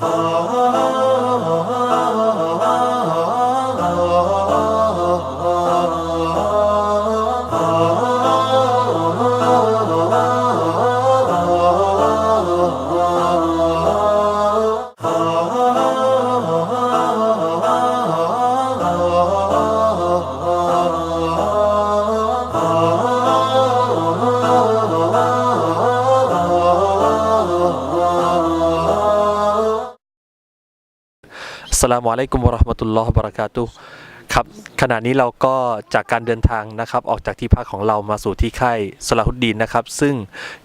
อั สลามุอะลัยกุมวะราะห์มะตุลลอฮ์บะเราะกาตุครับขณะนี้เราก็จากการเดินทางนะครับออกจากที่พักของเรามาสู่ที่ค่ายสลาฮุดดีนนะครับ ซึ่ง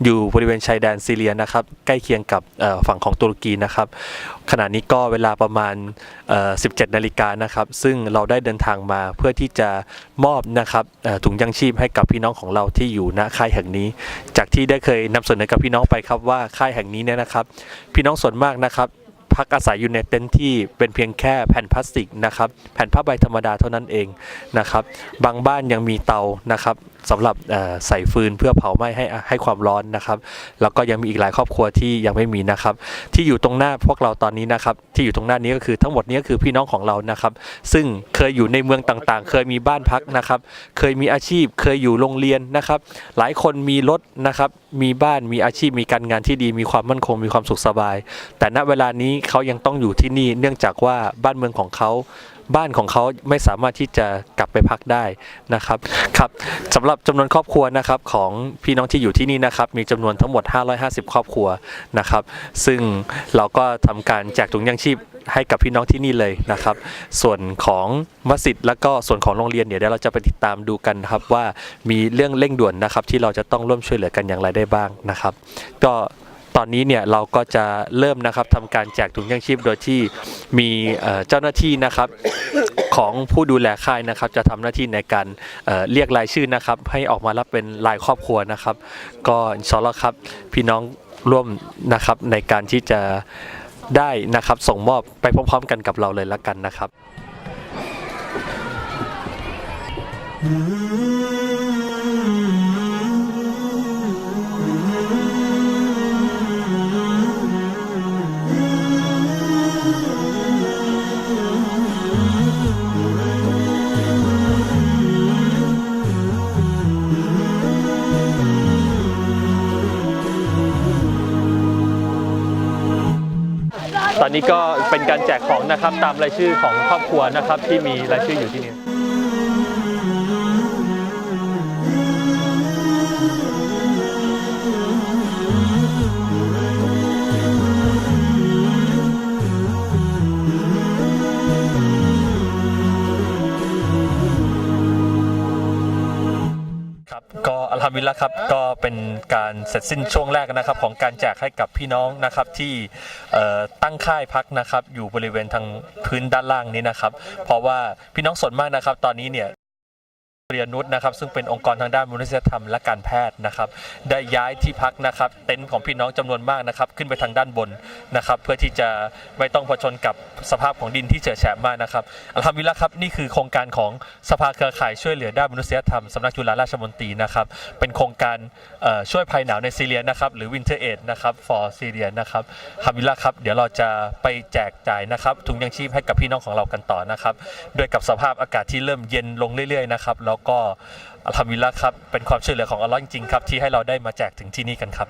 อยู่บริเวณชายแดนซีเรียนะครับ ใกล้เคียงกับฝั่งของตุรกีนะครับ ขณะนี้ก็เวลาประมาณ 17 นาฬิกานะครับ ซึ่งเราได้เดินทางมาเพื่อที่จะมอบนะครับถุงยังชีพให้กับพี่น้องของเราที่อยู่ณค่ายแห่งนี้ จากที่ได้เคยนำเสนอกับพี่น้องไปครับว่าค่ายแห่งนี้เนี่ยนะครับ พี่น้องส่วนมากนะครับ พักอาศัยอยู่ในเต็นท์ที่เป็นเพียงแค่แผ่นพลาสติกนะครับ แผ่นผ้าใบธรรมดาเท่านั้นเองนะครับ บางบ้านยังมีเตานะครับ สำหรับใส่ฟืนเพื่อเผาไหม้ให้ให้ความร้อนนะครับ แล้วก็ยังมีอีกหลายครอบครัวที่ยังไม่มีนะครับ ที่อยู่ตรงหน้าพวกเราตอนนี้นะครับ ที่อยู่ตรงหน้านี้ก็คือทั้งหมดนี้ก็คือพี่น้องของเรานะครับ ซึ่งเคยอยู่ในเมืองต่างๆ เคยมีบ้านพักนะครับ เคยมีอาชีพ เคยอยู่โรงเรียนนะครับ หลายคนมีรถนะครับ มีบ้านมีอาชีพมีการงานที่ดีมีความมั่นคงมีความสุขสบาย แต่ณเวลานี้เขายังต้องอยู่ที่นี่เนื่องจากว่าบ้านเมืองของเขาบ้านของเขาไม่สามารถที่จะกลับไปพักได้นะครับครับสำหรับจำนวนครอบครัวนะครับของพี่น้องที่อยู่ที่นี่นะครับมีจำนวนทั้งหมด 550 ครอบครัวนะครับ ซึ่งเราก็ทำการแจกถุงยังชีพให้กับพี่น้องที่นี่เลยนะครับ ส่วนของมัสยิดแล้วก็ส่วนของโรงเรียนเนี่ยเดี๋ยวเราจะไปติดตามดูกันครับว่ามีเรื่องเร่งด่วนนะครับที่เราจะต้องร่วมช่วยเหลือกันอย่างไรได้บ้างนะครับ ก็ ตอนนี้เนี่ยเราก็จะเริ่มนะครับทำการแจกถุงยังชีพโดยที่มีเจ้าหน้าที่นะครับของผู้ดูแลค่ายนะครับ จะทำหน้าที่ในการเเรียกรายชื่อนะครับ ให้ออกมารับเป็นรายครอบครัวนะครับ ก็อินชอลครับพี่น้องร่วมนะครับในการที่จะได้นะครับส่งมอบไปพร้อมๆ กันกับเราเลยละกันนะครับ ตอนนี้ก็เป็นการแจกของนะครับตามรายชื่อของครอบครัวนะครับที่มีรายชื่ออยู่ที่นี่ ก็อัลฮัมดุลิลละครับก็เป็นการเสร็จสิ้นช่วงแรกนะครับ ของการแจกให้กับพี่น้องนะครับที่เอ่อตั้งค่ายพักนะครับ อยู่บริเวณทางพื้นด้านล่างนี้นะครับ เพราะว่าพี่น้องส่วนมากนะครับ ตอนนี้เนี่ยเรียนุษนะครับซึ่งเป็นองค์กรทางด้านมนุษยธรรมและการแพทย์นะครับได้ย้ายที่พักนะครับเต็นท์ของพี่น้องจำนวนมากนะครับขึ้นไปทางด้านบนนะครับเพื่อที่จะไม่ต้องผชิญกับสภาพของดินที่เฉอะแฉะมากนะครับอัลฮัมดุลิลละครับนี่คือโครงการของสภาเครือข่ายช่วยเหลือด้านมนุษยธรรมสำนักจุฬาราชมนตรีนะครับเป็นโครงการช่วยภัยหนาวในซีเรียนะครับหรือ Winter Aid นะครับ for Syria นะครับอัลฮัมดุลิลละครับเดี๋ยวเราจะไปแจกจ่ายนะครับถุงยังชีพให้กับพี่น้องของเรากันต่อนะครับด้วยกับสภาพอากาศที่เริ่มเย็นลงเรื่อยๆนะครับแล้วก็อัลฮัมดุลิลละครับเป็นความช่วยเหลือของอัลลอฮ์จริงๆครับที่ให้เราได้มาแจกถึงที่นี่กันครับ